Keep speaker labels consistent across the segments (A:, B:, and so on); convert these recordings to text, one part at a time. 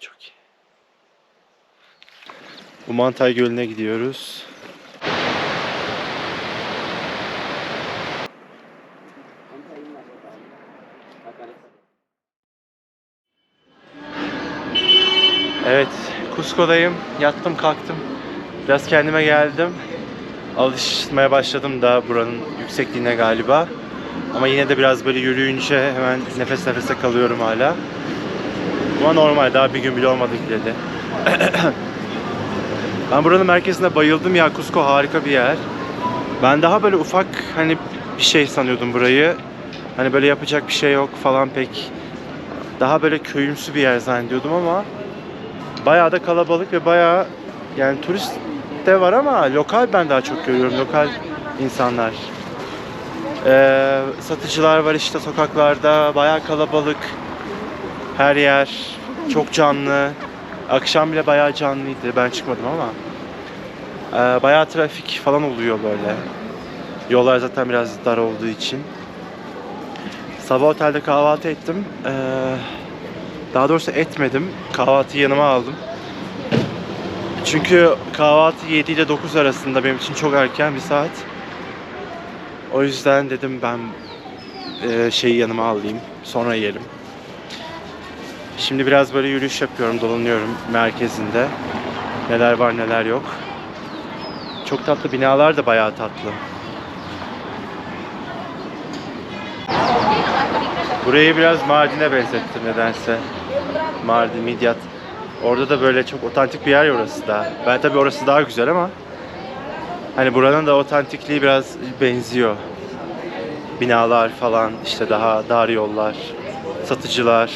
A: Çok iyi. Umantay Gölü'ne gidiyoruz. Evet, Cusco'dayım. Yattım, kalktım. Biraz kendime geldim. Alışmaya başladım da buranın yüksekliğine galiba. Ama yine de biraz böyle yürüyünce hemen nefes nefese kalıyorum hala. Ama normal, daha bir gün bile olmadı gideli. ben buranın merkezine bayıldım ya. Cusco harika bir yer. Ben daha böyle ufak hani bir şey sanıyordum burayı. Hani böyle yapacak bir şey yok falan pek. Daha böyle köyümsü bir yer zannediyordum ama bayağı da kalabalık ve bayağı yani turist de var ama lokal ben daha çok görüyorum. Lokal insanlar. Ee, satıcılar var işte sokaklarda. Bayağı kalabalık. Her yer çok canlı. Akşam bile bayağı canlıydı. Ben çıkmadım ama. Ee, bayağı trafik falan oluyor böyle. Yollar zaten biraz dar olduğu için. Sabah otelde kahvaltı ettim. Ee, daha doğrusu etmedim. Kahvaltıyı yanıma aldım. Çünkü kahvaltı 7 ile 9 arasında benim için çok erken bir saat. O yüzden dedim ben e, şeyi yanıma alayım. Sonra yiyelim. Şimdi biraz böyle yürüyüş yapıyorum, dolanıyorum merkezinde. Neler var neler yok. Çok tatlı binalar da bayağı tatlı. Burayı biraz Mardin'e benzettim nedense. Mardin, Midyat. Orada da böyle çok otantik bir yer orası da. Ben tabii orası daha güzel ama hani buranın da otantikliği biraz benziyor. Binalar falan, işte daha dar yollar, satıcılar,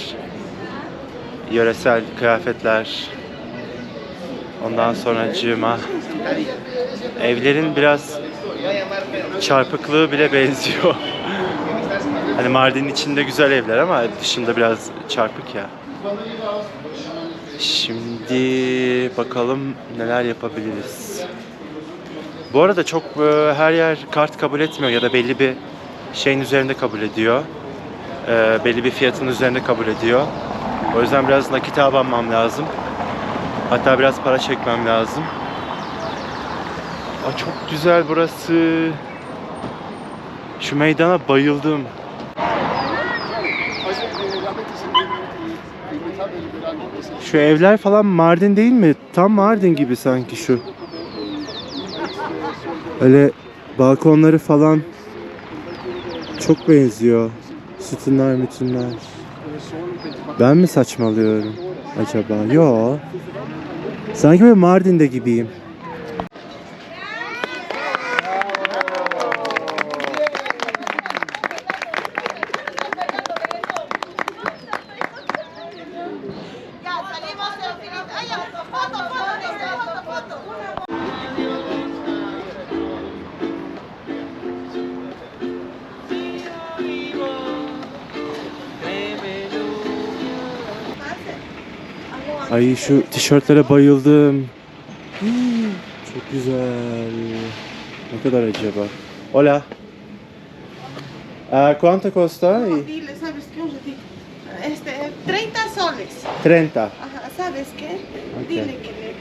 A: yöresel kıyafetler. Ondan sonra cıma. Evlerin biraz çarpıklığı bile benziyor. Hani Mardin'in içinde güzel evler ama dışında biraz çarpık ya. Şimdi bakalım neler yapabiliriz. Bu arada çok e, her yer kart kabul etmiyor ya da belli bir şeyin üzerinde kabul ediyor. E, belli bir fiyatın üzerinde kabul ediyor. O yüzden biraz nakit almam lazım. Hatta biraz para çekmem lazım. Aa, çok güzel burası. Şu meydana bayıldım. Şu evler falan Mardin değil mi? Tam Mardin gibi sanki şu. Öyle balkonları falan çok benziyor. Sütunlar mütunlar. Ben mi saçmalıyorum acaba? Yo. Sanki böyle Mardin'de gibiyim.
B: Ay
A: şu tişörtlere bayıldım. Çok güzel. Ne kadar acaba? Hola. Ah, ¿Cuánto costa?
B: Dile, ¿sabes qué? Este, 30 soles.
A: 30.
B: Ajá, ¿sabes qué?
A: Ok.
B: Dile que le.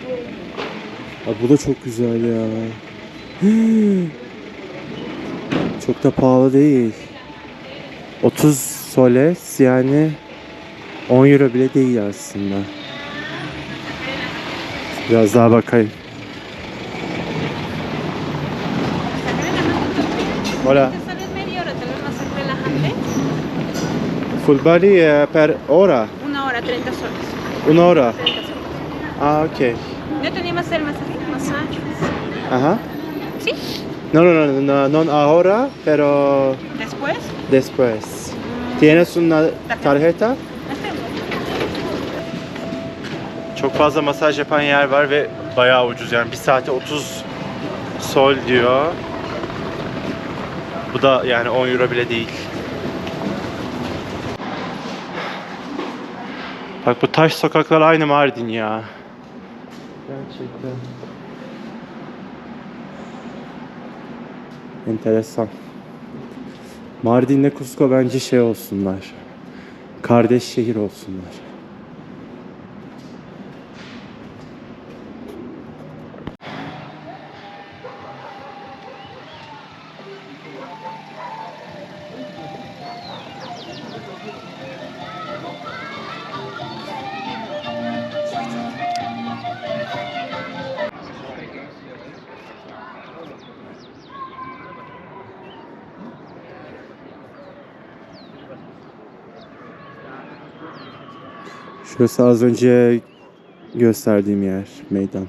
A: Ay, bu da çok güzel ya. Çok da pahalı değil. 30 soles yani 10 euro bile değil aslında. Biraz daha bakayım. Hola.
C: Más.
A: Full body eh, per hora.
C: Una hora, 30 soles.
A: Una hora.
C: 30 soles.
A: Ah, ok.
C: ¿No teníamos hacer masaje? Masaje.
A: Ajá.
C: ¿Sí?
A: No, no, no, no, no ahora, pero
C: Después.
A: después. ¿Tienes una tarjeta? Çok fazla masaj yapan yer var ve bayağı ucuz yani bir saate 30 sol diyor. Bu da yani 10 euro bile değil. Bak bu taş sokaklar aynı Mardin ya. Gerçekten. Enteresan. Mardin'le Cusco bence şey olsunlar. Kardeş şehir olsunlar. Şurası az önce gösterdiğim yer, meydan.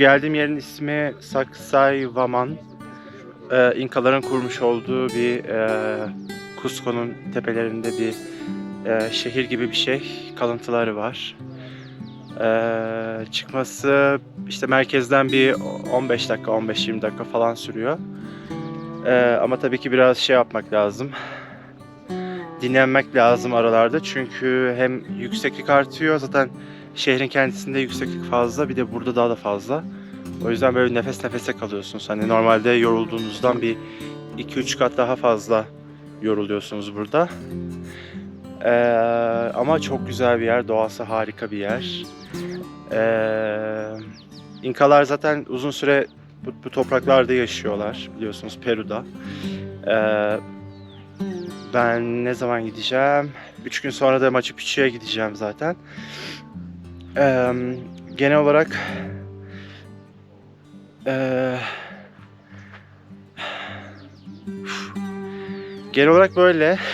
A: Geldiğim yerin ismi Sacsayhuaman. Ee, İnkaların kurmuş olduğu bir e, Cusco'nun tepelerinde bir e, şehir gibi bir şey. Kalıntıları var. Ee, çıkması işte merkezden bir 15 dakika, 15-20 dakika falan sürüyor. Ee, ama tabii ki biraz şey yapmak lazım. Dinlenmek lazım aralarda çünkü hem yükseklik artıyor zaten şehrin kendisinde yükseklik fazla bir de burada daha da fazla. O yüzden böyle nefes nefese kalıyorsunuz. Hani normalde yorulduğunuzdan bir 2-3 kat daha fazla yoruluyorsunuz burada. Ee, ama çok güzel bir yer, doğası harika bir yer. Ee, İnkalar zaten uzun süre bu, bu topraklarda yaşıyorlar biliyorsunuz Peru'da. Ee, ben ne zaman gideceğim? 3 gün sonra da Machu Picchu'ya gideceğim zaten. Ee, genel olarak ee, genel olarak böyle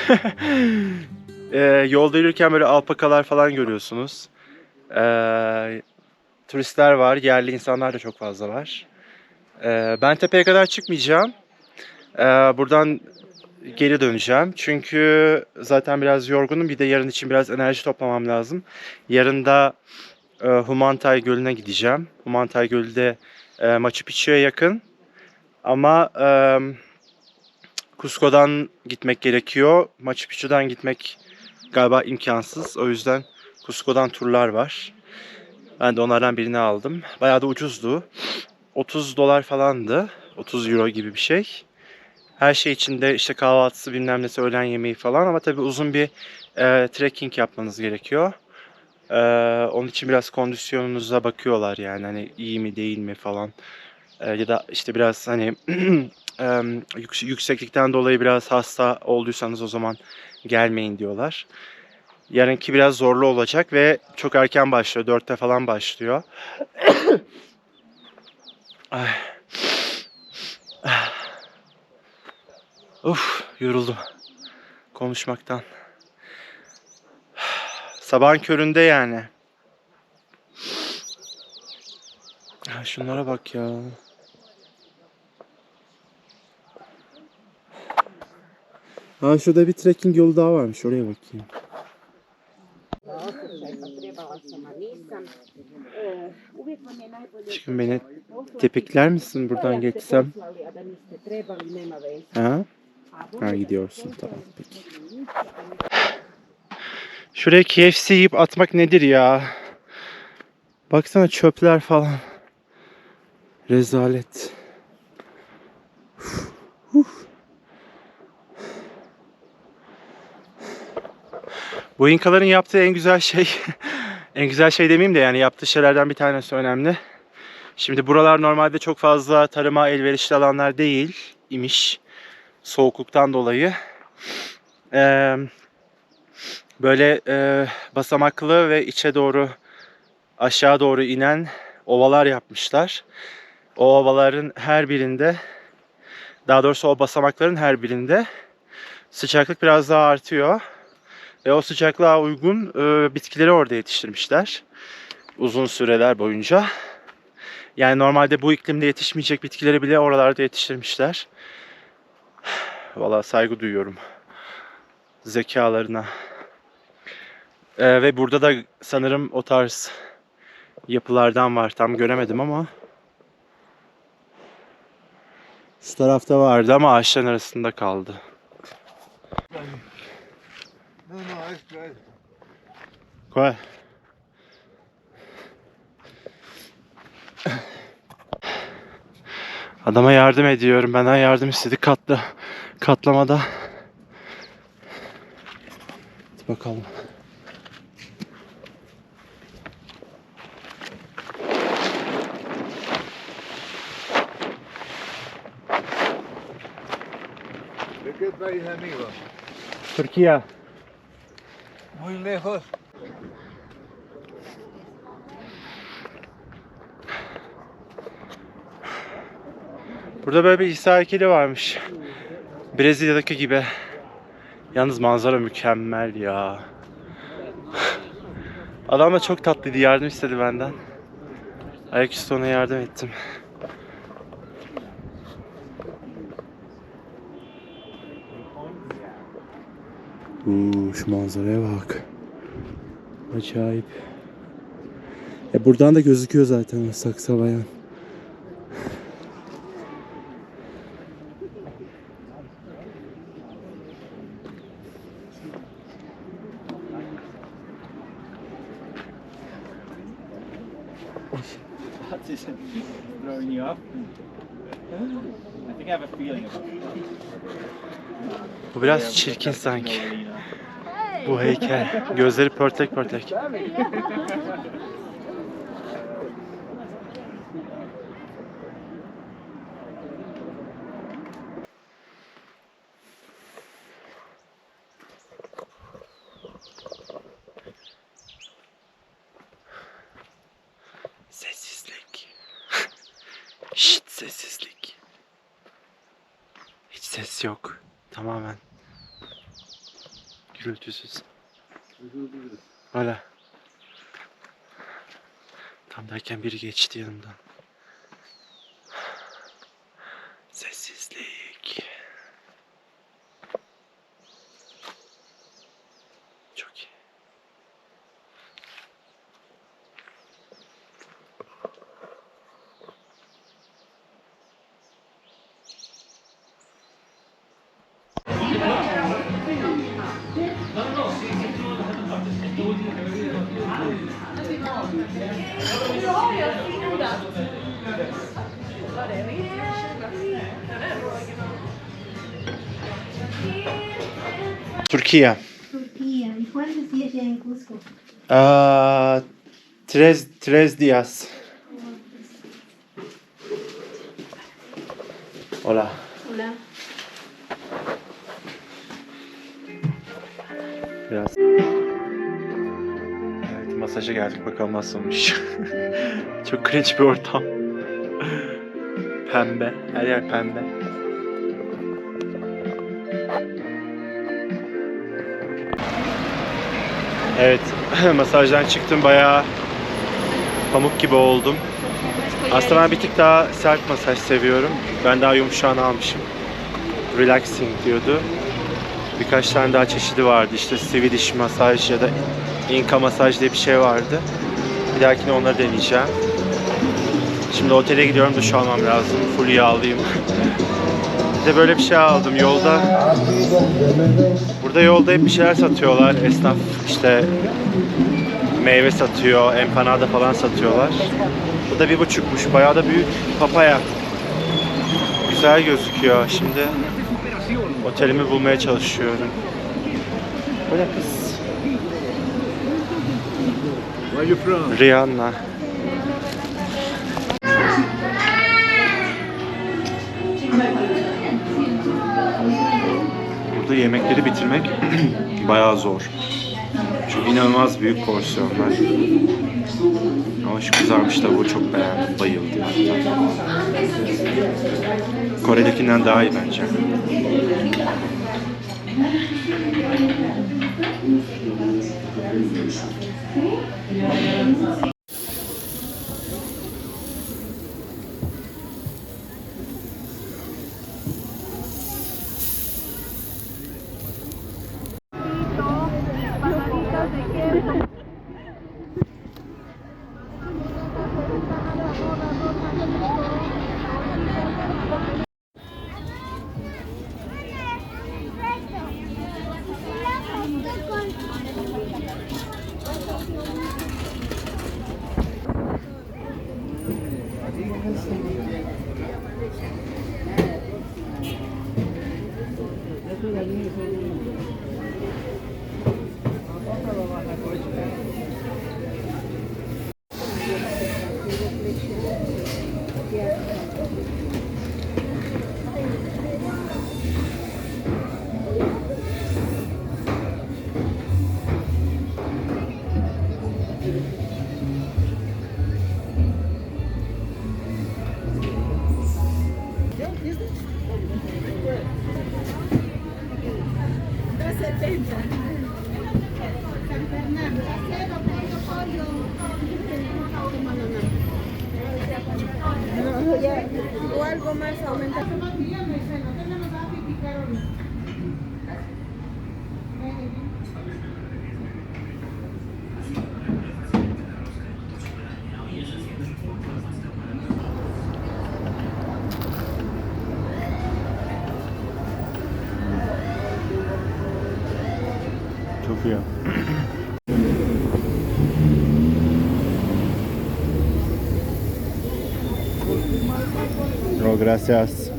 A: Ee, yolda yürürken böyle alpakalar falan görüyorsunuz. Ee, turistler var, yerli insanlar da çok fazla var. Ee, ben tepeye kadar çıkmayacağım. Ee, buradan geri döneceğim. Çünkü zaten biraz yorgunum. Bir de yarın için biraz enerji toplamam lazım. Yarın da e, Humantay Gölü'ne gideceğim. Humantay Gölü de e, Machu Picchu'ya yakın. Ama e, Cusco'dan gitmek gerekiyor. Machu Picchu'dan gitmek galiba imkansız. O yüzden Cusco'dan turlar var. Ben de onlardan birini aldım. Bayağı da ucuzdu. 30 dolar falandı. 30 euro gibi bir şey. Her şey içinde işte kahvaltısı bilmem nesi öğlen yemeği falan ama tabii uzun bir e, trekking yapmanız gerekiyor. E, onun için biraz kondisyonunuza bakıyorlar yani hani iyi mi değil mi falan. E, ya da işte biraz hani e, yük- yükseklikten dolayı biraz hasta olduysanız o zaman gelmeyin diyorlar. Yarınki biraz zorlu olacak ve çok erken başlıyor. Dörtte falan başlıyor. Ay. Uf yoruldum konuşmaktan. Sabahın köründe yani. Ha, Şunlara bak ya. Ha şurada bir trekking yolu daha varmış. Oraya bakayım. Şimdi beni tepikler misin buradan geçsem? Ha? Ha gidiyorsun tamam peki. Şuraya KFC yiyip atmak nedir ya? Baksana çöpler falan. Rezalet. Bu İnkaların yaptığı en güzel şey, en güzel şey demeyeyim de yani yaptığı şeylerden bir tanesi önemli. Şimdi buralar normalde çok fazla tarıma elverişli alanlar değil imiş soğukluktan dolayı. Ee, böyle e, basamaklı ve içe doğru aşağı doğru inen ovalar yapmışlar. o ovaların her birinde daha doğrusu o basamakların her birinde sıcaklık biraz daha artıyor. Ve o sıcaklığa uygun e, bitkileri orada yetiştirmişler. Uzun süreler boyunca. Yani normalde bu iklimde yetişmeyecek bitkileri bile oralarda yetiştirmişler. Valla saygı duyuyorum zekalarına. E, ve burada da sanırım o tarz yapılardan var. Tam göremedim ama. Şu tarafta vardı ama ağaçların arasında kaldı. Koy. Adama yardım ediyorum. Benden yardım istedi katla katlamada. Bakalım. Türkiye.
D: Muy lejos.
A: Burada böyle bir İsa heykeli varmış. Brezilya'daki gibi. Yalnız manzara mükemmel ya. Adam da çok tatlıydı. Yardım istedi benden. Ayaküstü ona yardım ettim. Uuu şu manzaraya bak. Acayip. E buradan da gözüküyor zaten o Saksavayan.
E: That isn't throwing you up. I think I have a feeling about it.
A: Bu biraz çirkin sanki. Bu heykel. Gözleri pörtlek pörtlek. Biri geçti yanımdan. Turquía.
F: Turquía. ¿Y cuántos días ya en Cusco?
A: Tres, tres días. Hola.
F: Hola.
A: Biraz. Masaja geldik bakalım nasılmış. Çok cringe bir ortam. Pembe. Her yer pembe. Evet masajdan çıktım bayağı pamuk gibi oldum. Aslında ben bir tık daha sert masaj seviyorum. Ben daha yumuşağını almışım. Relaxing diyordu. Birkaç tane daha çeşidi vardı. İşte Swedish masaj ya da Inca masaj diye bir şey vardı. Bir dahakine onları deneyeceğim. Şimdi otele gidiyorum duş almam lazım. Full yağlıyım. bir de böyle bir şey aldım yolda. Burada yolda hep bir şeyler satıyorlar. Esnaf işte meyve satıyor, empanada falan satıyorlar. Bu da bir buçukmuş. Bayağı da büyük papaya. Güzel gözüküyor. Şimdi otelimi bulmaya çalışıyorum. Bu kız? Rihanna. Burada yemekleri bitirmek bayağı zor. Çünkü inanılmaz büyük porsiyonlar. Ama şu kızarmış tavuğu çok beğendim. Bayıldım hatta. Kore'dekinden daha iyi bence izliyoruz.
B: O algo más aumenta.
A: Gracias.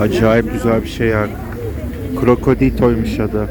A: Acayip güzel bir şey ya. Krokoditoymuş adı.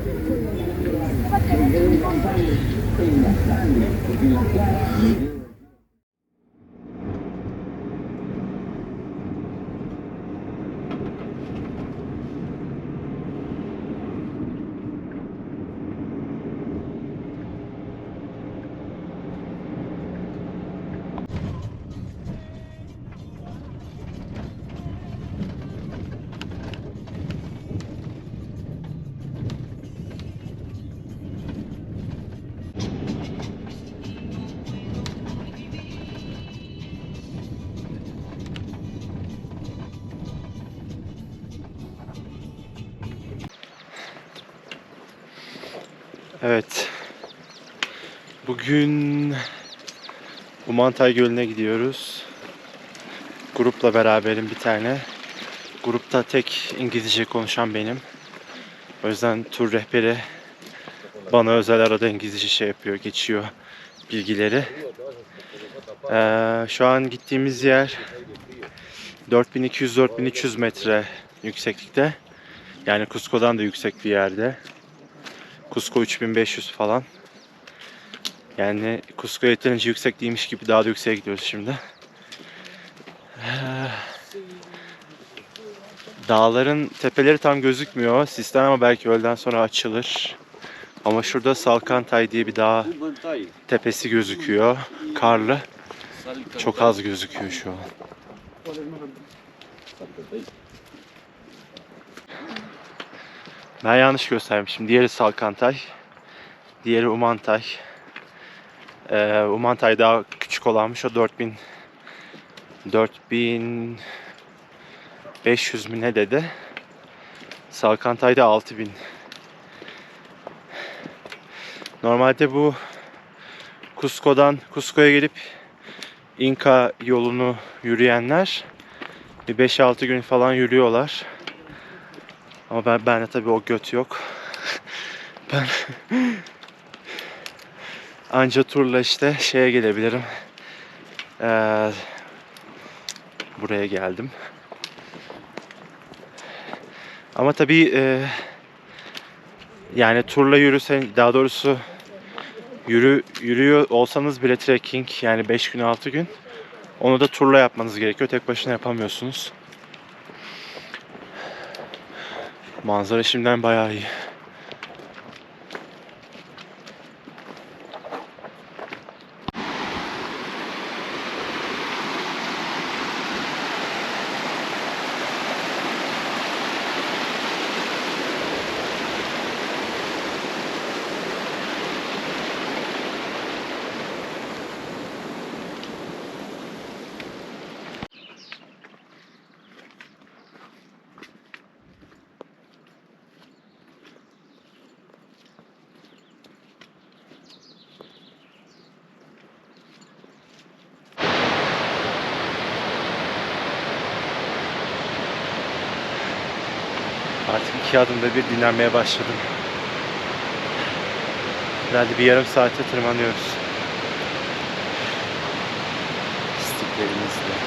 A: Bugün Umantay Gölü'ne gidiyoruz. Grupla beraberim bir tane. Grupta tek İngilizce konuşan benim. O yüzden tur rehberi bana özel arada İngilizce şey yapıyor, geçiyor bilgileri. Ee, şu an gittiğimiz yer 4200-4300 metre yükseklikte. Yani Cusco'dan da yüksek bir yerde. Cusco 3500 falan. Yani Cusco yeterince yüksek değilmiş gibi daha da yükseğe gidiyoruz şimdi. Dağların tepeleri tam gözükmüyor. Sistem ama belki öğleden sonra açılır. Ama şurada Salkantay diye bir dağ tepesi gözüküyor. Karlı. Çok az gözüküyor şu an. Ben yanlış göstermişim. Diğeri Salkantay. Diğeri Umantay. Ee, Umantay daha küçük olanmış. O 4000 4500 mi ne dedi. Salkantay'da 6000. Normalde bu Cusco'dan Cusco'ya gelip İnka yolunu yürüyenler bir 5-6 gün falan yürüyorlar. Ama ben bende tabii o göt yok. ben Anca turla işte şeye gelebilirim. Ee, buraya geldim. Ama tabii e, yani turla yürüsen daha doğrusu yürü yürüyor olsanız bile trekking yani 5 gün 6 gün onu da turla yapmanız gerekiyor. Tek başına yapamıyorsunuz. Manzara şimdiden bayağı iyi. İki adımda bir dinlenmeye başladım. Herhalde bir yarım saate tırmanıyoruz. İstiklerimizle.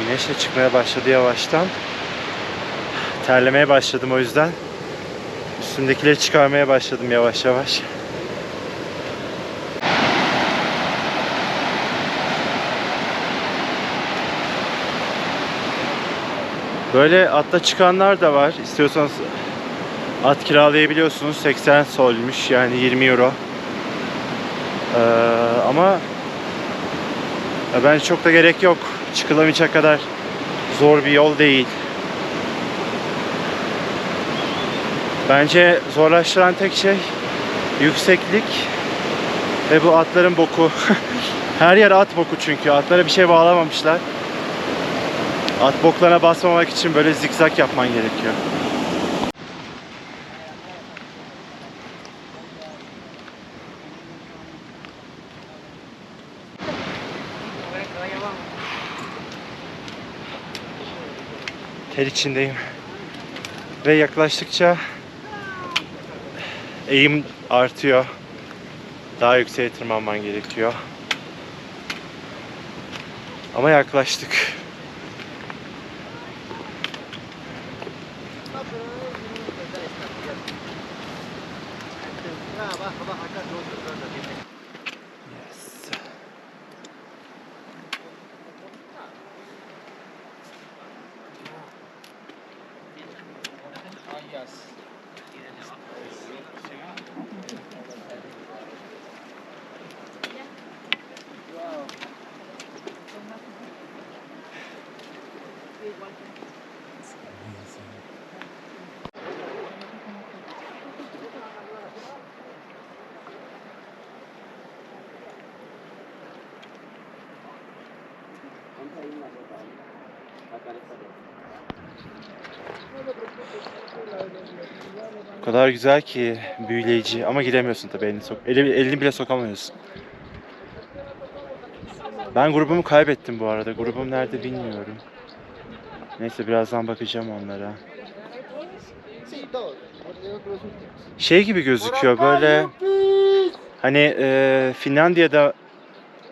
A: Güneş de çıkmaya başladı yavaştan. Terlemeye başladım o yüzden. Üstümdekileri çıkarmaya başladım yavaş yavaş. Böyle atla çıkanlar da var. İstiyorsanız at kiralayabiliyorsunuz. 80 solmuş yani 20 euro. Ee, ama bence çok da gerek yok. Çıkılamayacak kadar zor bir yol değil. Bence zorlaştıran tek şey yükseklik ve bu atların boku. Her yer at boku çünkü. Atlara bir şey bağlamamışlar. At boklarına basmamak için böyle zikzak yapman gerekiyor. Ter içindeyim. Ve yaklaştıkça eğim artıyor. Daha yükseğe tırmanman gerekiyor. Ama yaklaştık. O kadar güzel ki büyüleyici ama giremiyorsun tabii elini sok eli, elini bile sokamıyorsun. Ben grubumu kaybettim bu arada. Grubum nerede bilmiyorum. Neyse birazdan bakacağım onlara. Şey gibi gözüküyor böyle hani e, Finlandiya'da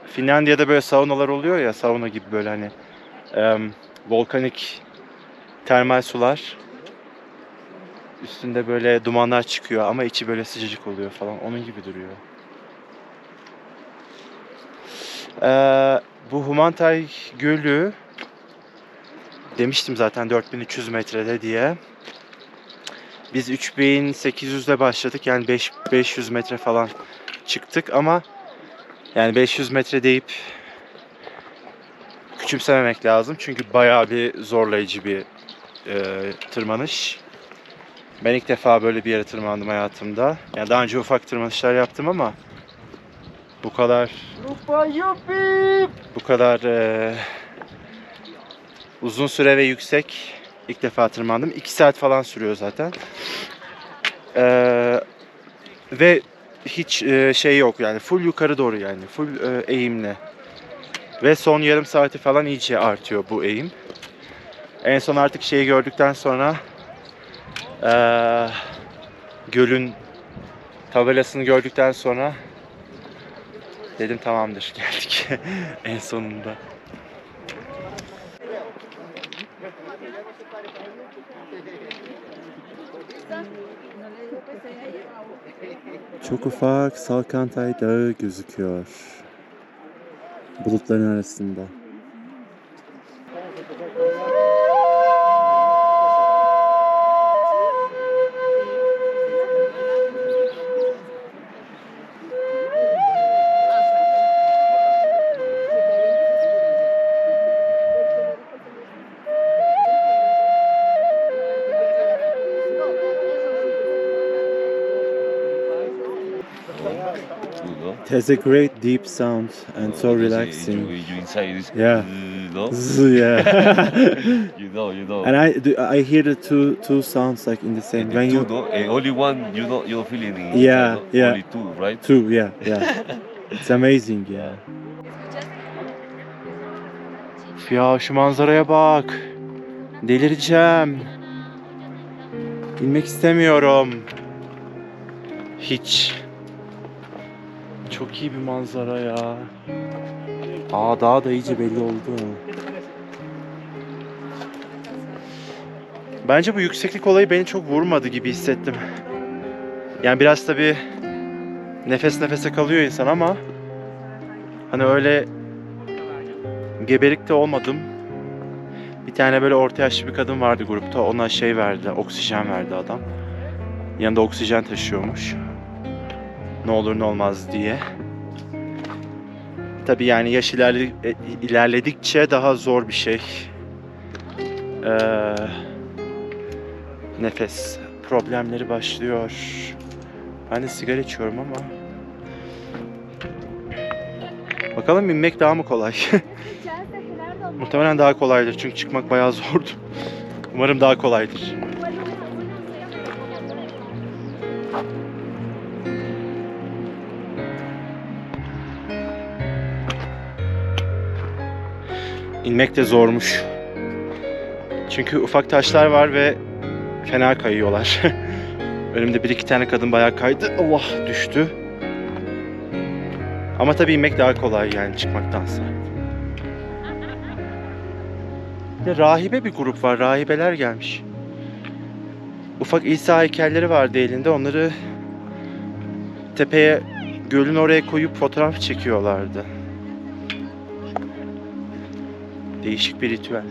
A: Finlandiya'da böyle saunalar oluyor ya sauna gibi böyle hani em, volkanik termal sular. Üstünde böyle dumanlar çıkıyor ama içi böyle sıcacık oluyor falan. Onun gibi duruyor. Ee, bu Humantay Gölü demiştim zaten 4300 metrede diye. Biz 3800'de başladık yani 5 500 metre falan çıktık ama yani 500 metre deyip küçümsememek lazım çünkü bayağı bir zorlayıcı bir e, tırmanış. Ben ilk defa böyle bir yere tırmandım hayatımda. Yani daha önce ufak tırmanışlar yaptım ama bu kadar bu kadar eee, uzun süre ve yüksek ilk defa tırmandım. 2 saat falan sürüyor zaten. Eee, ve hiç eee, şey yok yani full yukarı doğru yani full eee, eğimli. Ve son yarım saati falan iyice artıyor bu eğim. En son artık şeyi gördükten sonra eee, gölün tabelasını gördükten sonra dedim tamamdır geldik en sonunda. Çok ufak Salkantay Dağı gözüküyor. Bulutların arasında. Has a great deep sound and so
G: You say
A: relaxing.
G: You, you inside this.
A: Yeah.
G: No?
A: yeah.
G: you know, you know.
A: and I do, I hear the two two sounds like in the same.
G: And
A: When
G: two,
A: you
G: no? Eh, only one, you know, you're feeling it.
A: Yeah,
G: no?
A: yeah.
G: Only two, right?
A: two, yeah, yeah. It's amazing, yeah. Ya şu manzaraya bak. Delireceğim. İnmek istemiyorum. Hiç. Çok iyi bir manzara ya. Aa daha da iyice belli oldu. Bence bu yükseklik olayı beni çok vurmadı gibi hissettim. Yani biraz tabii nefes nefese kalıyor insan ama hani öyle gebelikte olmadım. Bir tane böyle orta yaşlı bir kadın vardı grupta. Ona şey verdi, oksijen verdi adam. Yanında oksijen taşıyormuş. Ne olur ne olmaz diye. Tabii yani yaş ilerle, ilerledikçe daha zor bir şey. Ee, nefes problemleri başlıyor. Ben de sigara içiyorum ama. Bakalım binmek daha mı kolay? Muhtemelen daha kolaydır çünkü çıkmak bayağı zordu. Umarım daha kolaydır. İnmek de zormuş. Çünkü ufak taşlar var ve fena kayıyorlar. Önümde bir iki tane kadın bayağı kaydı. Allah düştü. Ama tabii inmek daha kolay yani çıkmaktansa. Bir de rahibe bir grup var. Rahibeler gelmiş. Ufak İsa heykelleri vardı elinde. Onları tepeye gölün oraya koyup fotoğraf çekiyorlardı. Değişik bir ritüel.